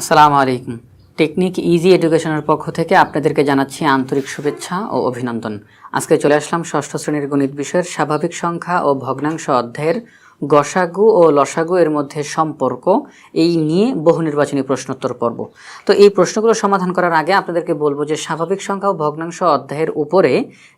আসসালামু আলাইকুম। Technique easy এডুকেশনের পক্ষ থেকে আপনাদেরকে জানাচ্ছি আন্তরিক শুভেচ্ছা ও অভিনন্দন। আজকে চলে আসলাম ষষ্ঠ শ্রেণির গণিত বিষয়ের স্বাভাবিক সংখ্যা ও ভগ্নাংশ অধ্যায়ের গসাগু ও লসাগু এর মধ্যে সম্পর্ক, এই নিয়ে বহু নির্বাচনী প্রশ্নোত্তর পর্ব। তো এই প্রশ্নগুলো সমাধান করার আগে আপনাদেরকে বলব যে স্বাভাবিক সংখ্যা ও ভগ্নাংশ অধ্যায়ের উপরে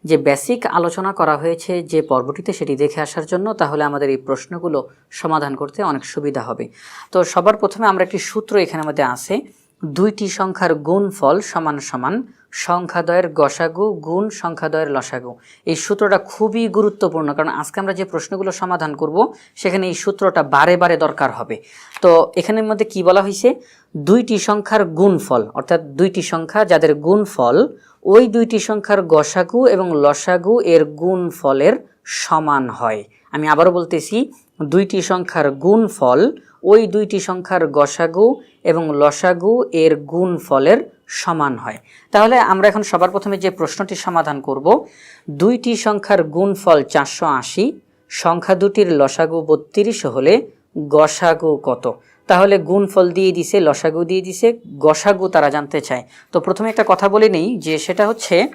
যে বেসিক আলোচনা করা হয়েছে যে পর্বটিতে সেটি দেখে আসার জন্য, তাহলে আমাদের এই প্রশ্নগুলো সমাধান করতে অনেক সুবিধা হবে। তো সবার প্রথমে আমরা একটি সূত্র এখানে মধ্যে আছে, দুইটি সংখ্যার গুণফল সমান সমান সংখ্যাদয়ের গসাগু গুণ সংখ্যাদয়ের লসাগু। এই সূত্রটা খুবই গুরুত্বপূর্ণ, কারণ আজকে আমরা যে প্রশ্নগুলো সমাধান করব, সেখানে এই সূত্রটা বারে বারে দরকার হবে। তো এখানের মধ্যে কি বলা হয়েছে? দুইটি সংখ্যার গুণফল, অর্থাৎ দুইটি সংখ্যা যাদের গুণফল, ওই দুইটি সংখ্যার গসাগু এবং লসাগু এর গুণফলের সমান হয়। আমি আবারও বলতেছি, দুইটি সংখ্যার গুণফল, ওই দুইটি সংখ্যার গসাগু এবং লসাগু এর গুণফলের সমান হয়। তাহলে আমরা এখন সবার প্রথমে যে প্রশ্নটি সমাধান করব, দুইটি সংখ্যার গুণফল চারশো আশি, সংখ্যা দুটির লসাগু বত্রিশ হলে গসাগু কত? তাহলে গুণফল দিয়ে দিছে, লসাগু দিয়ে দিছে, গসাগু তারা জানতে চায়। তো প্রথমে একটা কথা বলে নেই যে সেটা হচ্ছে,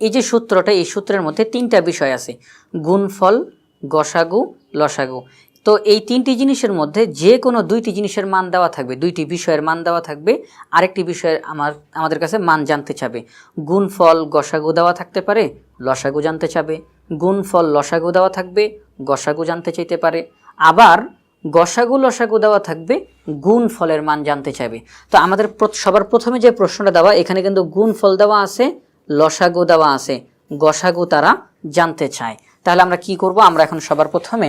এই যে সূত্রটা, এই সূত্রের মধ্যে তিনটা বিষয় আছে, গুণফল, গসাগু, লসাগু। তো এই তিনটি জিনিসের মধ্যে যে কোনো দুইটি জিনিসের মান দেওয়া থাকবে, দুইটি বিষয়ের মান দেওয়া থাকবে, আরেকটি বিষয়ের আমার, আমাদের কাছে মান জানতে চাবে। গুণফল গসাগু দেওয়া থাকতে পারে, লসাগু জানতে চাবে। গুণফল লসাগু দেওয়া থাকবে, গসাগু জানতে চাইতে পারে। আবার গসাগু, লসাগু দেওয়া থাকবে, গুণ, ফলের মান জানতে চাইবে। তো আমাদের সবার প্রথমে যে প্রশ্নটা দেওয়া, এখানে কিন্তু গুণ, ফল দেওয়া আছে, লসাগু দেওয়া আছে। গসাগু তারা জানতে চায়। তাহলে আমরা কি করব? আমরা এখন সবার প্রথমে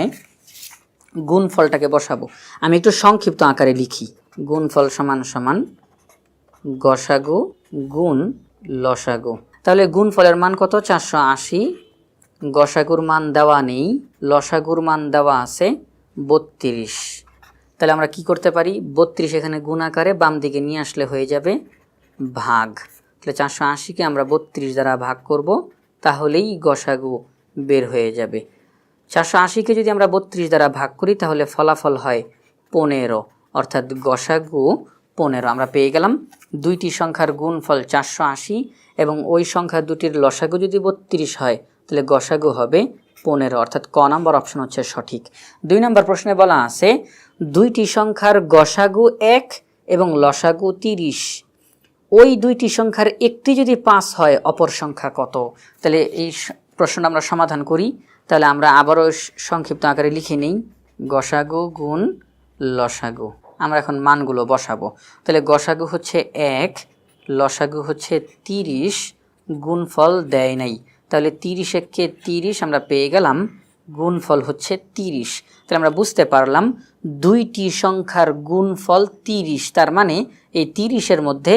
গুণফলটাকে বসাবো। আমি একটু সংক্ষিপ্ত আকারে লিখি। গুণফল সমান সমান গসাগু গুণ লসাগু। তাহলে গুণফলের মান কত? চারশো আশি। গসাগুর মান দেওয়া নেই। লসাগুর মান দেওয়া আছে বত্রিশ। তাহলে আমরা কি করতে পারি? বত্রিশ এখানে গুণ আকারে বাম দিকে নিয়ে আসলে হয়ে যাবে ভাগ। তাহলে চারশো আশিকে আমরা বত্রিশ দ্বারা ভাগ করব, তাহলেই গসাগু বের হয়ে যাবে। চারশো আশিকে যদি আমরা বত্রিশ দ্বারা ভাগ করি, তাহলে ফলাফল হয় পনেরো, অর্থাৎ গসাগু পনেরো। আমরা পেয়ে গেলাম দুইটি সংখ্যার গুণফল চারশো আশি এবং ওই সংখ্যা দুটির লসাগু যদি বত্রিশ হয়, তাহলে গসাগু হবে পনেরো, অর্থাৎ ক নম্বর অপশন হচ্ছে সঠিক। দুই নম্বর প্রশ্নে বলা আছে, দুইটি সংখ্যার গসাগু এক এবং লসাগু তিরিশ। ওই দুইটি সংখ্যার একটি যদি পাঁচ হয়, অপর সংখ্যা কত? তাহলে এই প্রশ্নটা আমরা সমাধান করি। তাহলে আমরা আবারও সংক্ষিপ্ত আকারে লিখে নিই। গসাগু গুণ লসাগু। আমরা এখন মানগুলো বসাবো। তাহলে গসাগু হচ্ছে এক, লসাগু হচ্ছে তিরিশ, গুণফল দেয় নাই। তাহলে তিরিশ এককে তিরিশ আমরা পেয়ে গেলাম, গুণফল হচ্ছে তিরিশ। তাহলে আমরা বুঝতে পারলাম দুইটি সংখ্যার গুণফল তিরিশ। তার মানে এই তিরিশের মধ্যে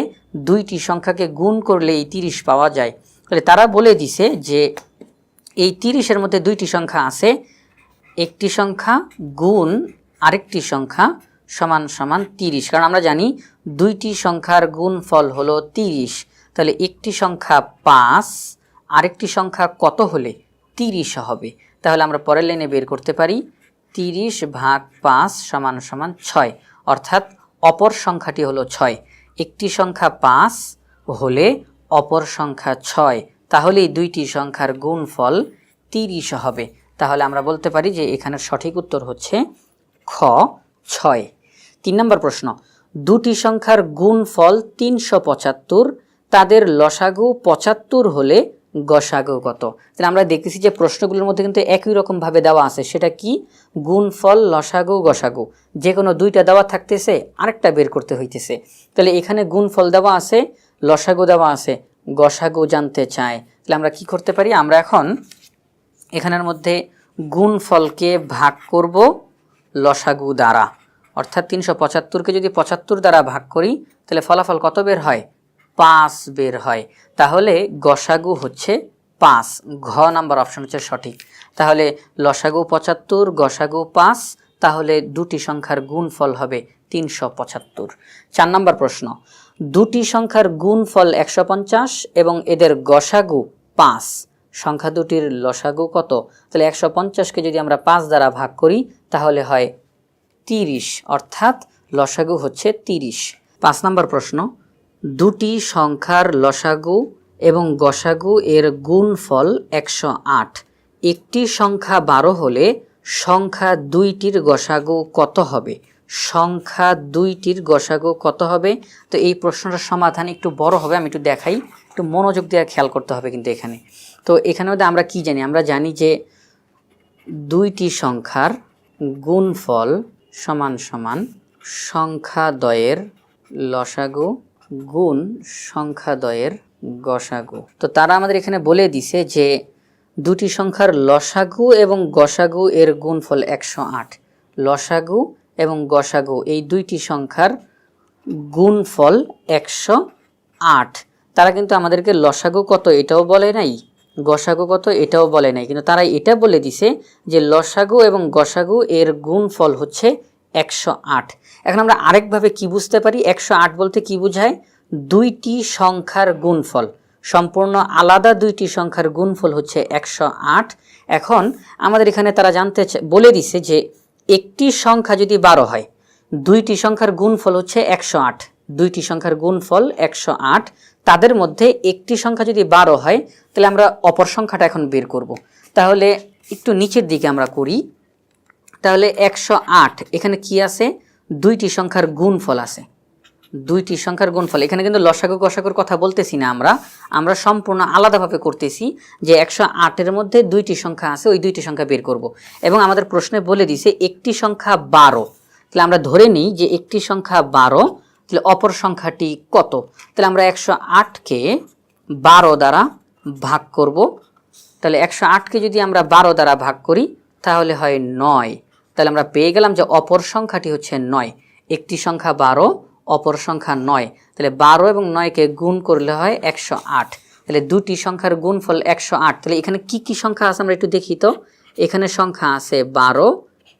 দুইটি সংখ্যাকে গুণ করলে এই তিরিশ পাওয়া যায়। তাহলে তারা বলে দিছে যে এই তিরিশের মধ্যে দুইটি সংখ্যা আছে। একটি সংখ্যা গুণ আরেকটি সংখ্যা সমান সমান তিরিশ। কারণ আমরা জানি দুইটি সংখ্যার গুণফল হলো তিরিশ। তাহলে একটি সংখ্যা পাঁচ, আরেকটি সংখ্যা কত হলে তিরিশ হবে? তাহলে আমরা পরের লাইনে বের করতে পারি। তিরিশ ভাগ পাঁচ সমান সমান ছয়। অর্থাৎ অপর সংখ্যাটি হলো ছয়। একটি সংখ্যা পাঁচ হলে অপর সংখ্যা ছয়। তাহলে এই দুইটি সংখ্যার গুণফল তিরিশ হবে। তাহলে আমরা বলতে পারি যে এখানের সঠিক উত্তর হচ্ছে খ, ছয়। তিন নম্বর প্রশ্ন, দুটি সংখ্যার গুণফল তিনশো পঁচাত্তর, তাদের লসাগু পঁচাত্তর হলে গসাগু কত? তাহলে আমরা দেখতেছি যে প্রশ্নগুলোর মধ্যে কিন্তু একই রকমভাবে দেওয়া আছে। সেটা কি? গুণফল, লসাগু, গসাগু। যে কোনো দুইটা দেওয়া থাকতেছে, আরেকটা বের করতে হইতেছে। তাহলে এখানে গুণফল দেওয়া আছে, লসাগু দেওয়া আছে। গসাগু জানতে চায়। তাহলে আমরা কি করতে পারি? আমরা এখন এখানের মধ্যে গুণফলকে ভাগ করব লসাগু দ্বারা। অর্থাৎ তিনশো পঁচাত্তরকে যদি পঁচাত্তর দ্বারা ভাগ করি, তাহলে ফলাফল কত বের হয়? পাঁচ বের হয়। তাহলে গসাগু হচ্ছে পাঁচ। ঘ নাম্বার অপশন হচ্ছে সঠিক। তাহলে লসাগু পঁচাত্তর, গসাগু পাঁচ, তাহলে দুটি সংখ্যার গুণফল হবে তিনশো পঁচাত্তর। চার নম্বর প্রশ্ন। দুটি সংখ্যার গুণফল একশো পঞ্চাশ এবং এদের গসাগু পাঁচ। সংখ্যা দুটির লসাগু কত? তাহলে একশো পঞ্চাশকে যদি আমরা পাঁচ দ্বারা ভাগ করি, তাহলে হয় তিরিশ। অর্থাৎ লসাগু হচ্ছে তিরিশ। পাঁচ নম্বর প্রশ্ন। দুটি সংখ্যার লসাগু এবং গসাগু এর গুণফল একশো আট। একটি সংখ্যা বারো হলে সংখ্যা দুইটির গসাগু কত হবে? সংখ্যা দুইটির গসাগু কত হবে? তো এই প্রশ্নটার সমাধান একটু বড় হবে, আমি একটু দেখাই। একটু মনোযোগ দিয়ে খেয়াল করতে হবে কিন্তু এখানে। তো এখানে মধ্যে আমরা কি জানি? আমরা জানি যে দুইটি সংখ্যার গুণফল সমান সমান সংখ্যাদ্বয়ের লসাগু গুণ সংখ্যাদ্বয়ের গসাগু। তো তারা আমাদের এখানে বলে দিছে যে দুটি সংখ্যার লসাগু এবং গসাগু এর গুণফল একশো আট। লসাগু এবং গসাগু, এই দুইটি সংখ্যার গুণফল একশো আট। তারা কিন্তু আমাদেরকে লসাগু কত এটাও বলে নাই, গসাগু কত এটাও বলে নাই। কিন্তু তারা এটা বলে দিছে যে লসাগু এবং গসাগু এর গুণফল হচ্ছে একশো আট। এখন আমরা আরেকভাবে কি বুঝতে পারি? একশো আট বলতে কি বোঝায়? দুইটি সংখ্যার গুণফল। সম্পূর্ণ আলাদা দুইটি সংখ্যার গুণফল হচ্ছে একশো আট। এখন আমাদের এখানে তারা জানতে বলে দিছে যে একটি সংখ্যা যদি বারো হয়, দুইটি সংখ্যার গুণফল হচ্ছে একশো আট। দুইটি সংখ্যার গুণফল একশো আট, তাদের মধ্যে একটি সংখ্যা যদি বারো হয়, তাহলে আমরা অপর সংখ্যাটা এখন বের করব। তাহলে একটু নিচের দিকে আমরা করি। তাহলে একশো আট, এখানে কি আছে? দুইটি সংখ্যার গুণফল আছে। দুইটি সংখ্যার গুণফল। এখানে কিন্তু লসাগু গসাগুর কথা বলতেছি না আমরা। আমরা সম্পূর্ণ আলাদাভাবে করতেছি যে একশো আটের মধ্যে দুইটি সংখ্যা আছে, ওই দুইটি সংখ্যা বের করব। এবং আমাদের প্রশ্নে বলে দিছে, একটি সংখ্যা বারো। তাহলে আমরা ধরে নিই যে একটি সংখ্যা বারো, তাহলে অপর সংখ্যাটি কত? তাহলে আমরা একশো আটকে বারো দ্বারা ভাগ করব। তাহলে একশো আটকে যদি আমরা বারো দ্বারা ভাগ করি, তাহলে হয় নয়। তাহলে আমরা পেয়ে গেলাম যে অপর সংখ্যাটি হচ্ছে নয়। একটি সংখ্যা বারো অপর সংখ্যা নয়। তাহলে বারো এবং নয়কে গুণ করলে হয় একশো আট। তাহলে দুটি সংখ্যার গুণফল একশো আট। তাহলে এখানে কি কি সংখ্যা আছে আমরা একটু দেখি তো। এখানে সংখ্যা আছে বারো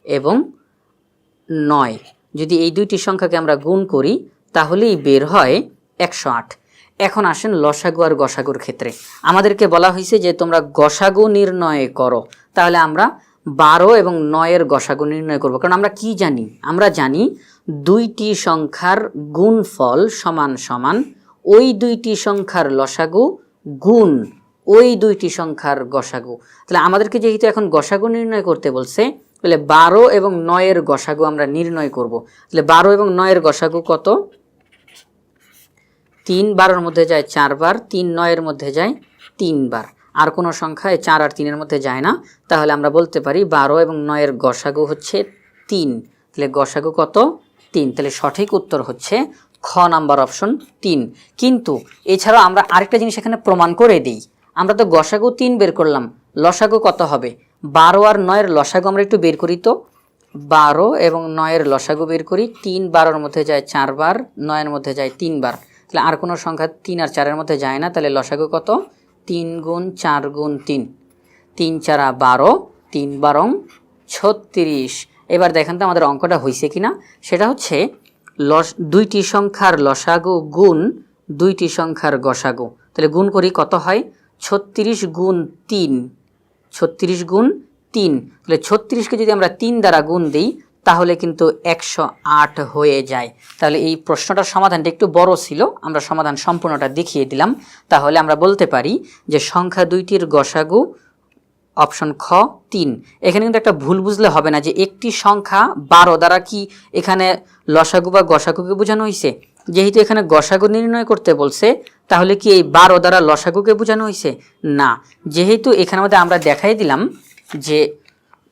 এবং নয়। যদি এই দুইটি সংখ্যাকে আমরা গুণ করি, তাহলেই বের হয় একশো আট। এখন আসেন লসাগু আর গসাগুর ক্ষেত্রে। আমাদেরকে বলা হয়েছে যে তোমরা গসাগু নির্ণয় করো। তাহলে আমরা বারো এবং নয়ের গসাগু নির্ণয় করব। কারণ আমরা কি জানি? আমরা জানি দুইটি সংখ্যার গুণফল সমান সমান, ওই দুইটি সংখ্যার লসাগু গুণ ওই দুইটি সংখ্যার গসাগু। তাহলে আমাদেরকে যেহেতু এখন গসাগু নির্ণয় করতে বলছে, তাহলে বারো এবং নয়ের গসাগু আমরা নির্ণয় করব। তাহলে বারো এবং নয়ের গসাগু কত? তিন বারোর মধ্যে যায় চারবার, তিন নয়ের মধ্যে যায় তিনবার। আর কোনো সংখ্যা এই চার আর তিনের মধ্যে যায় না। তাহলে আমরা বলতে পারি বারো এবং নয়ের গসাগু হচ্ছে তিন। তাহলে গসাগু কত? তিন। তাহলে সঠিক উত্তর হচ্ছে খ নাম্বার অপশন তিন। কিন্তু এছাড়াও আমরা আরেকটা জিনিস এখানে প্রমাণ করে দিই। আমরা তো গসাগু তিন বের করলাম। লসাগু কত হবে? বারো আর নয়ের লসাগু আমরা একটু বের করি তো। বারো এবং নয়ের লসাগু বের করি। তিন বারোর মধ্যে যায় চারবার নয়ের মধ্যে যায় তিনবার তাহলে আর কোনো সংখ্যা তিন আর চারের মধ্যে যায় না। তাহলে লসাগু কত? তিন গুণ চার গুণ তিন। তিন চারা বারো, তিন বারং ছত্রিশ। এবার দেখেন তো আমাদের অঙ্কটা হয়েছে কিনা। সেটা হচ্ছে লস, দুইটি সংখ্যার লসাগু গুণ দুইটি সংখ্যার গসাগু। তাহলে গুণ করি, কত হয়? ছত্রিশ গুণ তিন। ছত্রিশ গুণ তিন। তাহলে ছত্রিশকে যদি আমরা তিন দ্বারা গুণ দিই, তাহলে কিন্তু একশো আট হয়ে যায়। তাহলে এই প্রশ্নটার সমাধানটা একটু বড় ছিল, আমরা সমাধান সম্পূর্ণটা দেখিয়ে দিলাম। তাহলে আমরা বলতে পারি যে সংখ্যা দুইটির গসাগু অপশন খ, তিন। এখানে কিন্তু একটা ভুল বুঝলে হবে না যে একটি সংখ্যা বারো দ্বারা কি এখানে লসাগু বা গসাগুকে বোঝানো হয়েছে যেহেতু এখানে গসাগু নির্ণয় করতে বলছে, তাহলে কি এই বারো দ্বারা লসাগুকে বোঝানো হয়েছে না। যেহেতু এখানে মধ্যে আমরা দেখাই দিলাম যে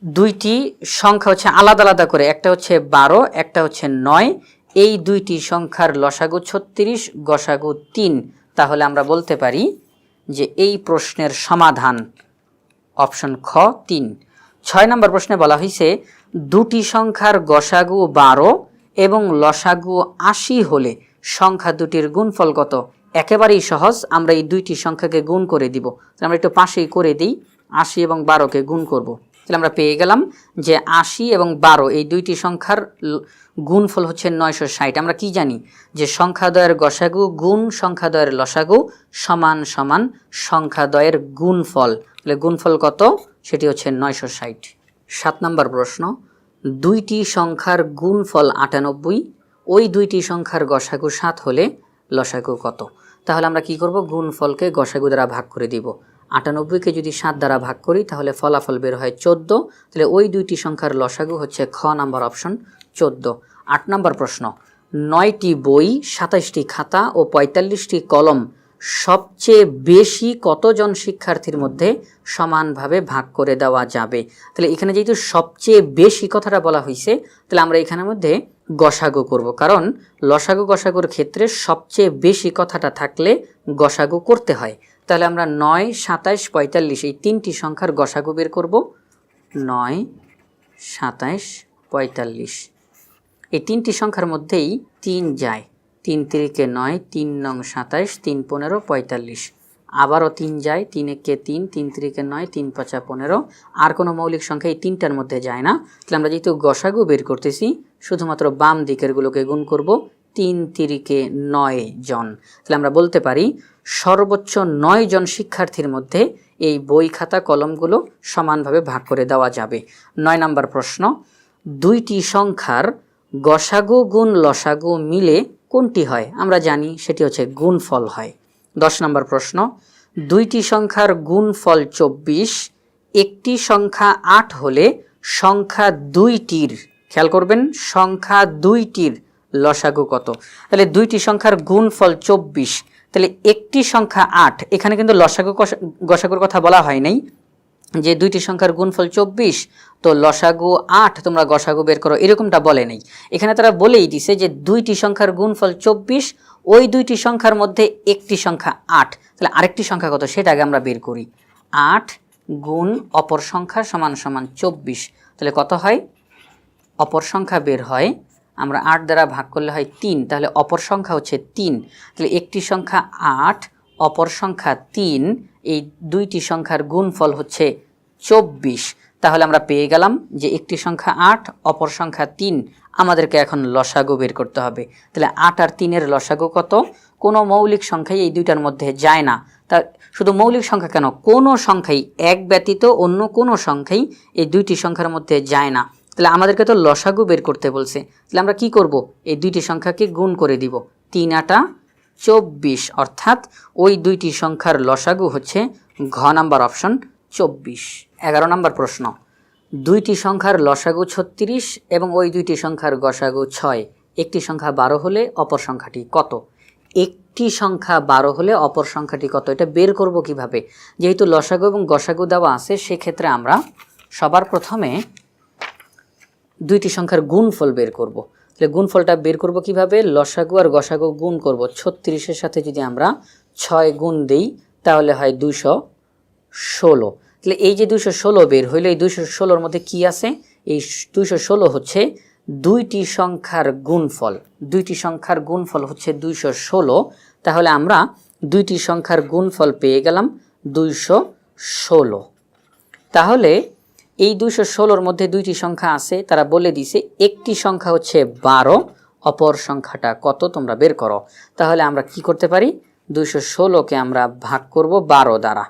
দুইটি সংখ্যা হচ্ছে আলাদা আলাদা করে, একটা হচ্ছে বারো, একটা হচ্ছে নয়। এই দুইটি সংখ্যার লসাগু ছত্রিশ, গসাগু তিন। তাহলে আমরা বলতে পারি যে এই প্রশ্নের সমাধান অপশন খ, তিন। ছয় নম্বর প্রশ্নে বলা হয়েছে দুটি সংখ্যার গসাগু বারো এবং লসাগু আশি হলে সংখ্যা দুটির গুণফল কত? একেবারেই সহজ, আমরা এই দুইটি সংখ্যাকে গুণ করে দিব। আমরা একটু পাশেই করে দিই, আশি এবং বারোকে গুণ করব। তাহলে আমরা পেয়ে গেলাম যে আশি এবং বারো, এই দুইটি সংখ্যার গুণফল হচ্ছে নয়শো ষাট। আমরা কি জানি? যে সংখ্যাদয়ের গসাগু গুণ সংখ্যাদয়ের লসাগু সমান সমান সংখ্যাদয়ের গুণফল। তাহলে গুণফল কত? সেটি হচ্ছে নয়শো ষাট। সাত নম্বর প্রশ্ন, দুইটি সংখ্যার গুণফল আটানব্বই, ওই দুইটি সংখ্যার গসাগু সাত হলে লসাগু কত? তাহলে আমরা কি করব? গুণফলকে গসাগু দ্বারা ভাগ করে দিব। আটানব্বইকে যদি সাত দ্বারা ভাগ করি, তাহলে ফলাফল বের হয় চোদ্দ। তাহলে ওই দুইটি সংখ্যার লসাগু হচ্ছে খ নাম্বার অপশন, চোদ্দ। আট নম্বর প্রশ্ন, নয়টি বই, সাতাইশটি খাতা ও পঁয়তাল্লিশটি কলম সবচেয়ে বেশি কতজন শিক্ষার্থীর মধ্যে সমানভাবে ভাগ করে দেওয়া যাবে? তাহলে এখানে যেহেতু সবচেয়ে বেশি কথাটা বলা হয়েছে তাহলে আমরা এখানের মধ্যে গসাগু করব। কারণ লসাগু গসাগুর ক্ষেত্রে সবচেয়ে বেশি কথাটা থাকলে গসাগু করতে হয়। তাহলে আমরা নয়, সাতাইশ, পঁয়তাল্লিশ এই তিনটি সংখ্যার গসাগু বের করব। নয়, সাতাইশ, পঁয়তাল্লিশ। এই তিনটি সংখ্যার মধ্যেই তিন যায়। তিন তিরিকে নয়, তিন নং সাতাইশ, তিন পনেরো, পঁয়তাল্লিশ। আবারও তিন যায়, তিন একে তিন তিন তিরিকে নয়, তিন পাঁচা পনেরো। আর কোনো মৌলিক সংখ্যা এই তিনটার মধ্যে যায় না। তাহলে আমরা যেহেতু গসাগু বের করতেছি, শুধুমাত্র বাম দিকেরগুলোকে গুণ করব তিন তিরিকে নয় জন। তাহলে আমরা বলতে পারি, সর্বোচ্চ নয় জন শিক্ষার্থীর মধ্যে এই বই খাতা কলমগুলো সমানভাবে ভাগ করে দেওয়া যাবে। নয় নম্বর প্রশ্ন, দুইটি সংখ্যার গসাগু গুণ লসাগু মিলে কোনটি হয়? আমরা জানি সেটি হচ্ছে গুণফল হয়। দশ নম্বর প্রশ্ন, দুইটি সংখ্যার গুণফল চব্বিশ, একটি সংখ্যা আট হলে সংখ্যা দুইটির, খেয়াল করবেন, সংখ্যা দুইটির লসাগু কত? তাহলে দুইটি সংখ্যার গুণফল চব্বিশ, তাহলে একটি সংখ্যা আট, এখানে কিন্তু লসাগু গসাগুর কথা বলা হয় নাই। যে দুইটি সংখ্যার গুণফল চব্বিশ, তো লসাগু আট তোমরা গসাগু বের করো, এরকমটা বলে নেই। এখানে তারা বলেই দিছে যে দুইটি সংখ্যার গুণফল চব্বিশ, ওই দুইটি সংখ্যার মধ্যে একটি সংখ্যা আট। তাহলে আরেকটি সংখ্যা কত? সেটা আগে আমরা বের করি। আট গুণ অপর সংখ্যা সমান সমান চব্বিশ। তাহলে কত হয়? অপর সংখ্যা বের হয়, আমরা আট দ্বারা ভাগ করলে হয় তিন, তাহলে অপর সংখ্যা হচ্ছে তিন। তাহলে একটি সংখ্যা আট অপর সংখ্যা তিন, এই দুইটি সংখ্যার গুণফল হচ্ছে চব্বিশ। তাহলে আমরা পেয়ে গেলাম যে একটি সংখ্যা আট, অপর সংখ্যা তিন। আমাদেরকে এখন লসাগু বের করতে হবে। তাহলে আট আর তিনের লসাগু কত? কোনো মৌলিক সংখ্যাই এই দুইটার মধ্যে যায় না। তা শুধু মৌলিক সংখ্যা কেন? কোনো সংখ্যাই এক ব্যতীত অন্য কোনো সংখ্যাই এই দুইটি সংখ্যার মধ্যে যায় না। তাহলে আমাদেরকে তো লসাগু বের করতে বলছে। তাহলে আমরা কি করব? এই দুইটি সংখ্যাকে গুণ করে দিব। তিন আটা চব্বিশ। অর্থাৎ ওই দুইটি সংখ্যার লসাগু হচ্ছে ঘ নাম্বার অপশন চব্বিশ। এগারো নম্বর প্রশ্ন, দুইটি সংখ্যার লসাগু ছত্রিশ এবং ওই দুইটি সংখ্যার গসাগু ছয়। একটি সংখ্যা বারো হলে অপর সংখ্যাটি কত? একটি সংখ্যা বারো হলে অপর সংখ্যাটি কত? এটা বের করব কীভাবে? যেহেতু লসাগু এবং গসাগু দেওয়া আছে, সেক্ষেত্রে আমরা সবার প্রথমে দুইটি সংখ্যার গুণফল বের করব। তাহলে গুণফলটা বের করব কীভাবে? লসাগু আর গসাগু গুণ করব। ছত্রিশের সাথে যদি আমরা ছয় গুণ দিই, তাহলে হয় দুশো ষোলো। তাহলে এই যে দুশো ষোলো বের হইল, এই দুশো ষোলোর মধ্যে কি আছে? এই দুশো ষোলো হচ্ছে দুইটি সংখ্যার গুণফল। দুইটি সংখ্যার গুণফল হচ্ছে দুইশো ষোলো। তাহলে আমরা দুইটি সংখ্যার গুণফল পেয়ে গেলাম দুইশো ষোলো। তাহলে এই দুইশো ষোলোর মধ্যে দুইটি সংখ্যা আছে, তারা বলে দিছে, একটি সংখ্যা হচ্ছে বারো, অপর সংখ্যাটা কত তোমরা বের করো। তাহলে আমরা কি করতে পারি? দুইশো ষোলোকে আমরা ভাগ করব বারো দ্বারা।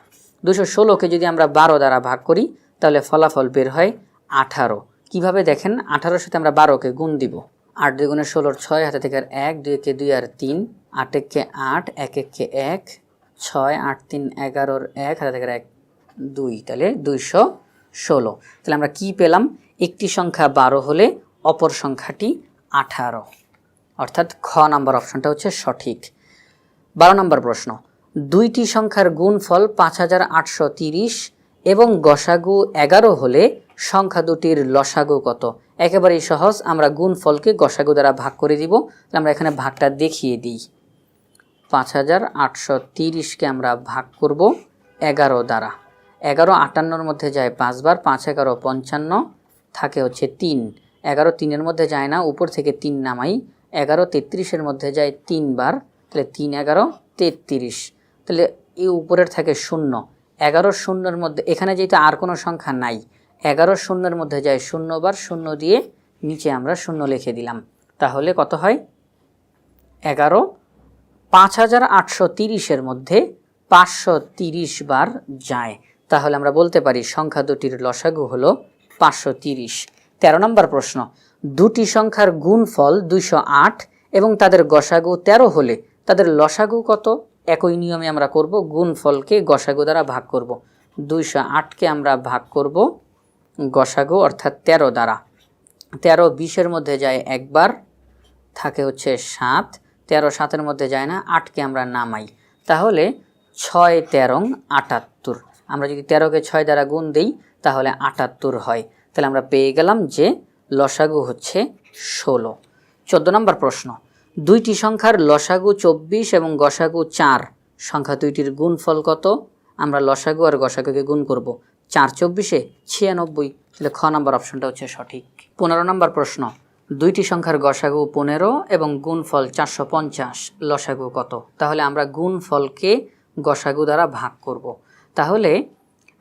দুশো ষোলোকে যদি আমরা বারো দ্বারা ভাগ করি, তাহলে ফলাফল বের হয় আঠারো। কীভাবে দেখেন? আঠারোর সাথে আমরা বারোকে গুণ দিব। আট দুই গুণে ষোলোর ছয়, হাতে থেকে এক, দুই একে দুই আর তিন, আট একে আট, এক একে এক, ছয়, আট তিন, এগারোর এক, হাতে থেকে এক, দুই। তাহলে দুইশো ষোলো। তাহলে আমরা কি পেলাম? একটি সংখ্যা বারো হলে অপর সংখ্যাটি আঠারো। অর্থাৎ খ নাম্বার অপশনটা হচ্ছে সঠিক। বারো নম্বর প্রশ্ন। দুইটি সংখ্যার গুণফল পাঁচ হাজার আটশো তিরিশ এবং গসাগু এগারো হলে সংখ্যা দুটির লসাগু কত? একেবারেই সহজ, আমরা গুণফলকে গসাগু দ্বারা ভাগ করে দিব। তাহলে আমরা এখানে ভাগটা দেখিয়ে দিই। পাঁচ হাজার আটশো তিরিশকে আমরা ভাগ করব এগারো দ্বারা। এগারো আটান্নর মধ্যে যায় পাঁচবার, পাঁচ এগারো পঞ্চান্ন, থাকে হচ্ছে তিন। এগারো তিনের মধ্যে যায় না, উপর থেকে তিন নামাই। এগারো তেত্রিশের মধ্যে যায় তিনবার, তাহলে তিন এগারো তেত্রিশ। তাহলে এই উপরের থাকে শূন্য। এগারো শূন্যের মধ্যে, এখানে যেহেতু আর কোনো সংখ্যা নাই, এগারো শূন্যের মধ্যে যায় শূন্যবার, শূন্য দিয়ে নিচে আমরা শূন্য লিখে দিলাম। তাহলে কত হয়? এগারো, পাঁচ হাজার আটশো তিরিশের মধ্যে পাঁচশো তিরিশ বার যায়। তাহলে আমরা বলতে পারি সংখ্যা দুটির লসাগু হল পাঁচশো তিরিশ। তেরো নম্বর প্রশ্ন, দুটি সংখ্যার গুণফল দুইশো আট এবং তাদের গসাগু তেরো হলে তাদের লসাগু কত? একই নিয়মে আমরা করব গুণফলকে গসাগু দ্বারা ভাগ করব। দুইশো আটকে আমরা ভাগ করব গসাগু অর্থাৎ তেরো দ্বারা। তেরো বিশের মধ্যে যায় একবার, থাকে হচ্ছে সাত। তেরো সাতের মধ্যে যায় না, আটকে আমরা নামাই। তাহলে ছয় তেরং আটাত্তর। আমরা যদি তেরোকে ছয় দ্বারা গুণ দিই, তাহলে আটাত্তর হয়। তাহলে আমরা পেয়ে গেলাম যে লসাগু হচ্ছে ষোলো। চোদ্দ নম্বর প্রশ্ন, দুইটি সংখ্যার লসাগু চব্বিশ এবং গসাগু চার, সংখ্যা দুইটির গুণফল কত? আমরা লসাগু আর গসাগুকে গুণ করব। চার চব্বিশে ছিয়ানব্বই। তাহলে খ নম্বর অপশনটা হচ্ছে সঠিক। পনেরো নম্বর প্রশ্ন, দুইটি সংখ্যার গসাগু পনেরো এবং গুণফল চারশো পঞ্চাশ, লসাগু কত? তাহলে আমরা গুণফলকে গসাগু দ্বারা ভাগ করব। তাহলে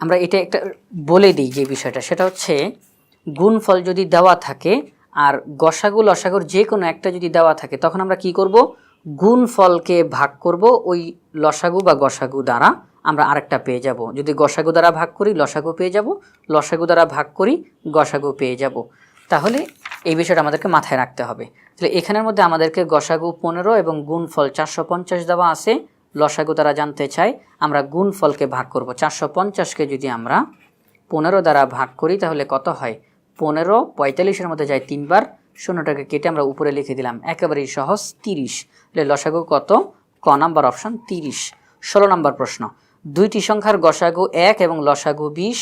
আমরা এটা একটা বলে দিই যে বিষয়টা, সেটা হচ্ছে গুণফল যদি দেওয়া থাকে আর গসাগু লসাগুর যে কোনো একটা যদি দেওয়া থাকে, তখন আমরা কি করব? গুণফলকে ভাগ করব, ওই লসাগু বা গসাগু দ্বারা আমরা আরেকটা পেয়ে যাব। যদি গসাগু দ্বারা ভাগ করি, লসাগু পেয়ে যাব, লসাগু দ্বারা ভাগ করি, গসাগু পেয়ে যাব। তাহলে এই বিষয়টা আমাদেরকে মাথায় রাখতে হবে। তাহলে এখানের মধ্যে আমাদেরকে গসাগু পনেরো এবং গুণফল চারশো পঞ্চাশ দেওয়া আছে। লসাগু দ্বারা জানতে চাই, আমরা গুণফলকে ভাগ করব। চারশো পঞ্চাশকে যদি আমরা পনেরো দ্বারা ভাগ করি, তাহলে কত হয়? পনেরো পঁয়তাল্লিশের মধ্যে যায় তিনবার। শূন্যটাকে কেটে আমরা উপরে লিখে দিলাম, একেবারেই সহজ, তিরিশ। তাহলে লসাগু কত? ক নাম্বার অপশন, তিরিশ। ষোলো নম্বর প্রশ্ন, দুইটি সংখ্যার গসাগু এক এবং লসাগু বিশ,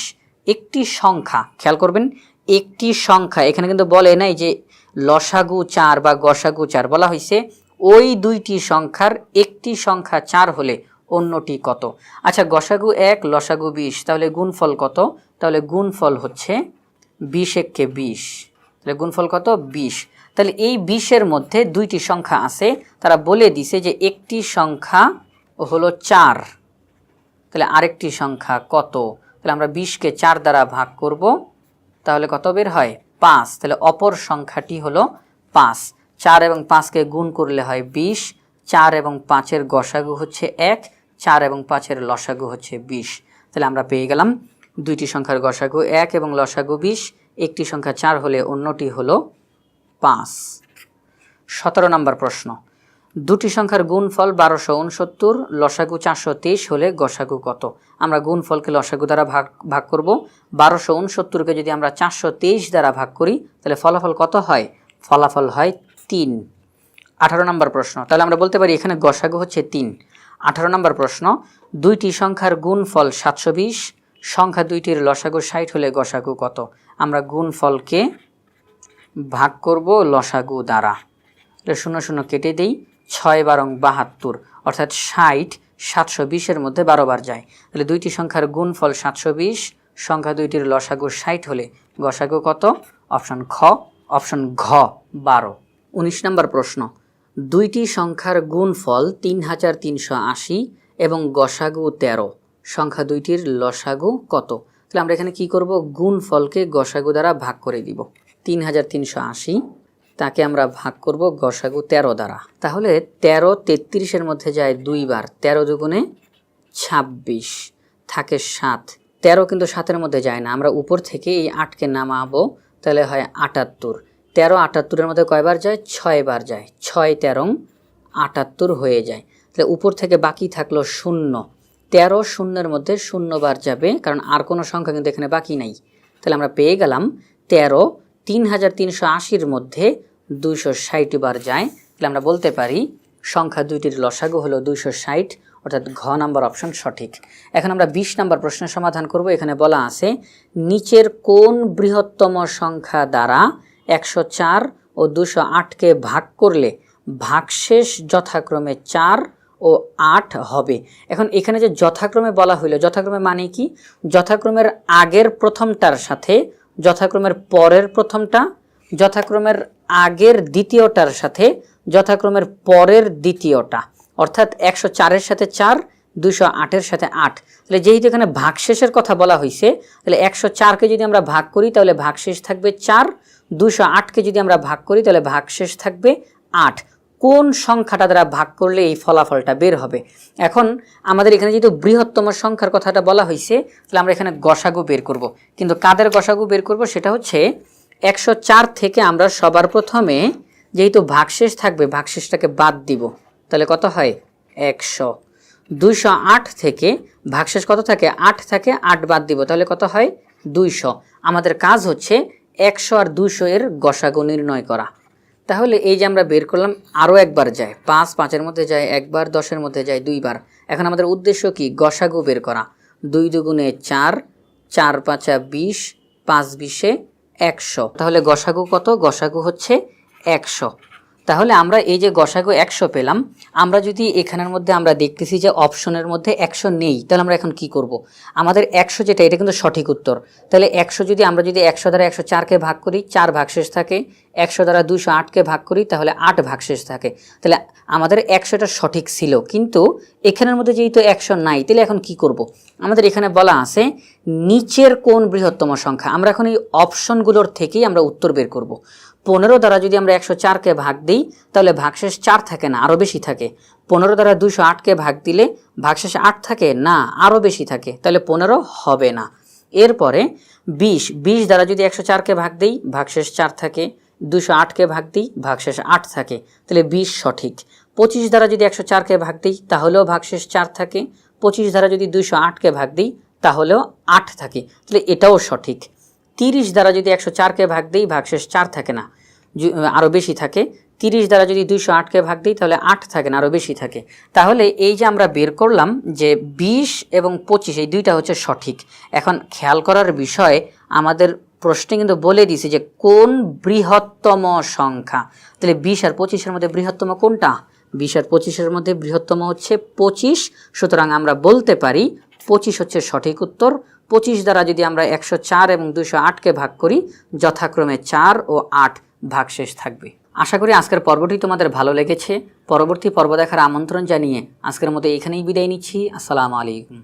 একটি সংখ্যা, খেয়াল করবেন, একটি সংখ্যা। এখানে কিন্তু বলে নাই যে লসাগু চার বা গসাগু চার, বলা হয়েছে ওই দুইটি সংখ্যার একটি সংখ্যা চার হলে অন্যটি কত? আচ্ছা গসাগু এক, লসাগু বিশ, তাহলে গুণফল কত? তাহলে গুণফল হচ্ছে বিশ এককে বিশ। তাহলে গুণফল কত? বিশ। তাহলে এই বিশের মধ্যে দুইটি সংখ্যা আছে, তারা বলে দিছে যে একটি সংখ্যা হলো চার। তাহলে আরেকটি সংখ্যা কত? তাহলে আমরা বিশকে চার দ্বারা ভাগ করব, তাহলে কত বের হয়? পাঁচ। তাহলে অপর সংখ্যাটি হলো পাঁচ। চার এবং পাঁচকে গুণ করলে হয় বিশ। চার এবং পাঁচের গসাগু হচ্ছে এক, চার এবং পাঁচের লসাগু হচ্ছে বিশ। তাহলে আমরা পেয়ে গেলাম দুইটি সংখ্যার গসাগু এক এবং লসাগু বিশ। একটি সংখ্যা চার হলে অন্যটি হলো পাঁচ। সতেরো নম্বর প্রশ্ন। দুটি সংখ্যার গুণফল বারোশো উনসত্তর লসাগু চারশো তেইশ হলে গসাগু কত? আমরা গুণফলকে লসাগু দ্বারা ভাগ ভাগ করব। বারোশো উনসত্তরকে যদি আমরা চারশো তেইশ দ্বারা ভাগ করি, তাহলে ফলাফল কত হয়? ফলাফল হয় তিন। আঠারো নম্বর প্রশ্ন। তাহলে আমরা বলতে পারি এখানে গসাগু হচ্ছে তিন। আঠারো নম্বর প্রশ্ন, দুইটি সংখ্যার গুণফল সাতশো বিশ, সংখ্যা দুইটির লসাগু ষাট হলে গসাগু কত? আমরা গুণফলকে ভাগ করব লসাগু দ্বারা। শূন্য শূন্য কেটে দেই, ছয় বারং বাহাত্তর, অর্থাৎ ষাট সাতশো বিশের মধ্যে বারো বার যায়। তাহলে দুইটি সংখ্যার গুণফল সাতশো বিশ, সংখ্যা দুইটির লসাগু ষাট হলে গসাগু কত? অপশন খ, অপশন ঘ, বারো। উনিশ নম্বর প্রশ্ন। দুইটি সংখ্যার গুণফল তিন হাজার তিনশো আশি এবং গসাগু তেরো। সংখ্যা দুইটির লসাগু কত? তাহলে আমরা এখানে কি করব? গুণফলকে গসাগু দ্বারা ভাগ করে দিব। তিন হাজার তিনশো আশি, তাকে আমরা ভাগ করব গসাগু তেরো দ্বারা। তাহলে তেরো তেত্রিশের মধ্যে যায় দুইবার তেরো দুগুণে ছাব্বিশ থাকে সাত। তেরো কিন্তু সাতের মধ্যে যায় না, আমরা উপর থেকে এই আটকে নামাবো, তাহলে হয় আটাত্তর। তেরো আটাত্তরের মধ্যে কয়বার যায়? ছয়বার যায়। ছয় তেরো আটাত্তর হয়ে যায়। তাহলে উপর থেকে বাকি থাকল শূন্য। তেরো শূন্যের মধ্যে শূন্যবার যাবে, কারণ আর কোনো সংখ্যা কিন্তু এখানে বাকি নাই। তাহলে আমরা পেয়ে গেলাম তেরো, তিন হাজার তিনশো আশির মধ্যে দুইশো ষাট বার যায়। তাহলে আমরা বলতে পারি সংখ্যা দুইটির লসাগু হলো দুইশো ষাট, অর্থাৎ ঘ নাম্বার অপশন সঠিক। এখন আমরা বিশ নাম্বার প্রশ্নের সমাধান করব। এখানে বলা আছে, নিচের কোন বৃহত্তম সংখ্যা দ্বারা একশো চার ও দুশো আটকে ভাগ করলে ভাগশেষ যথাক্রমে চার ও আট হবে। এখন এখানে যে যথাক্রমে বলা হইল, যথাক্রমে মানে কি? যথাক্রমের আগের প্রথমটার সাথে, যথাক্রমের পরের প্রথমটা, যথাক্রমের আগের দ্বিতীয়টার সাথে, যথাক্রমের পরের দ্বিতীয়টা। অর্থাৎ একশো চারের সাথে চার দুশো আটের সাথে আট। তাহলে যেহেতু এখানে ভাগশেষের কথা বলা হয়েছে তাহলে একশো চারকে যদি আমরা ভাগ করি, তাহলে ভাগশেষ থাকবে চার। দুশো আটকে যদি আমরা ভাগ করি, তাহলে ভাগশেষ থাকবে আট। কোন সংখ্যাটা দ্বারা ভাগ করলে এই ফলাফলটা বের হবে? এখন আমাদের এখানে যেহেতু বৃহত্তম সংখ্যার কথাটা বলা হয়েছে তাহলে আমরা এখানে গসাগু বের করব। কিন্তু কাদের গসাগু বের করব? সেটা হচ্ছে একশো চার থেকে আমরা সবার প্রথমে যেহেতু ভাগশেষ থাকবে, ভাগশেষটাকে বাদ দিব। তাহলে কত হয়? একশো। দুইশো আট থেকে ভাগশেষ কত থাকে? আট থাকে, আট বাদ দিব। তাহলে কত হয়? দুইশো। আমাদের কাজ হচ্ছে একশো আর দুইশো এর গসাগু নির্ণয় করা। তাহলে এই যে আমরা বের করলাম, আরও একবার যায়। পাঁচ, পাঁচের মধ্যে যায়, একবার, দশের মধ্যে যায়, দুইবার। এখন আমাদের উদ্দেশ্য কি? গসাগু বের করা। দুই দুগুণে চার চার পাঁচা বিশ, পাঁচ বিশে একশো। তাহলে গসাগু কত? গসাগু হচ্ছে একশো। তাহলে আমরা এই যে গসাগু একশো পেলাম, আমরা যদি এখানের মধ্যে আমরা দেখতেছি যে অপশনের মধ্যে একশো নেই, তাহলে আমরা এখন কি করব। আমাদের একশো যেটা, এটা কিন্তু সঠিক উত্তর তাহলে একশো যদি আমরা যদি একশো দ্বারা একশো চারকে ভাগ করি, চার ভাগশেষ থাকে, একশো দ্বারা দুশো আটকে ভাগ করি, তাহলে আট ভাগশেষ থাকে তাহলে আমাদের একশোটা সঠিক ছিল, কিন্তু এখানের মধ্যে যেহেতু একশো নাই, তাহলে এখন কি করব। আমাদের এখানে বলা আছে, নিচের কোন বৃহত্তম সংখ্যা আমরা এখন এই অপশনগুলোর থেকেই আমরা উত্তর বের করব। পনেরো দ্বারা যদি আমরা একশো চারকে ভাগ দিই, তাহলে ভাগশেষ চার থাকে না আরও বেশি থাকে। পনেরো দ্বারা দুশো আটকে ভাগ দিলে ভাগশেষ আট থাকে, না আরও বেশি থাকে, তাহলে পনেরো হবে না। এরপরে বিশ বিশ দ্বারা যদি একশো চারকে ভাগ দিই, ভাগশেষ চার থাকে, দুশো আটকে ভাগ দিই, ভাগশেষ আট থাকে, তাহলে বিশ সঠিক। পঁচিশ দ্বারা যদি একশো চারকে ভাগ দিই, তাহলেও ভাগশেষ চার থাকে, পঁচিশ দ্বারা যদি দুশো আটকে ভাগ দিই, তাহলেও আট থাকে, তাহলে এটাও সঠিক। তিরিশ দ্বারা যদি একশো চারকে ভাগ দিই, ভাগশেষ চার থাকে না। আরও বেশি থাকে। তিরিশ দ্বারা যদি দুইশো আটকে ভাগ দিই, তাহলে আট থাকে না আরও বেশি থাকে। তাহলে এই যে আমরা বের করলাম যে বিশ এবং পঁচিশ, এই দুইটা হচ্ছে সঠিক। এখন খেয়াল করার বিষয়, আমাদের প্রশ্নে কিন্তু বলে দিছে যে কোন বৃহত্তম সংখ্যা? তাহলে বিশ আর পঁচিশের মধ্যে বৃহত্তম কোনটা? বিশ আর পঁচিশের মধ্যে বৃহত্তম হচ্ছে পঁচিশ। সুতরাং আমরা বলতে পারি পঁচিশ হচ্ছে সঠিক উত্তর পঁচিশ দ্বারা যদি আমরা একশো চার এবং দুশো আটকে ভাগ করি, যথাক্রমে চার ও আট ভাগশেষ থাকবে। আশা করি আজকের পর্বটি তোমাদের ভালো লেগেছে। পরবর্তী পর্ব দেখার আমন্ত্রণ জানিয়ে আজকের মতো এখানেই বিদায় নিচ্ছি। আসসালামু আলাইকুম।